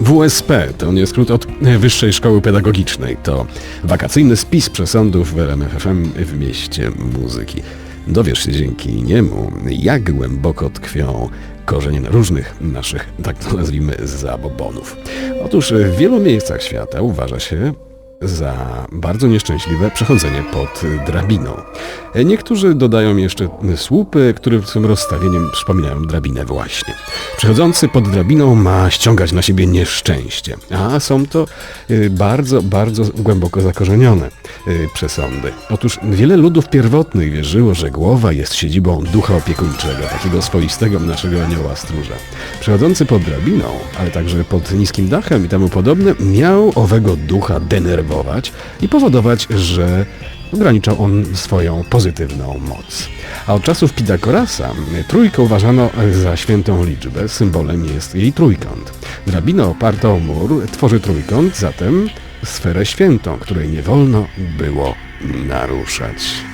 WSP to nie skrót od Wyższej Szkoły Pedagogicznej. To wakacyjny spis przesądów w RMFFM w mieście muzyki. Dowiesz się dzięki niemu, jak głęboko tkwią korzenie różnych naszych, tak to nazwijmy, zabobonów. Otóż w wielu miejscach świata uważa się za bardzo nieszczęśliwe przechodzenie pod drabiną. Niektórzy dodają jeszcze słupy, które swym rozstawieniem przypominają drabinę właśnie. Przechodzący pod drabiną ma ściągać na siebie nieszczęście, a są to y, bardzo, bardzo głęboko zakorzenione y, przesądy. Otóż wiele ludów pierwotnych wierzyło, że głowa jest siedzibą ducha opiekuńczego, takiego swoistego naszego anioła stróża. Przechodzący pod drabiną, ale także pod niskim dachem i temu podobne, miał owego ducha denerwować i powodować, że ograniczał on swoją pozytywną moc. A od czasów Pitagorasa trójkę uważano za świętą liczbę, symbolem jest jej trójkąt. Drabina oparta o mur tworzy trójkąt, zatem sferę świętą, której nie wolno było naruszać.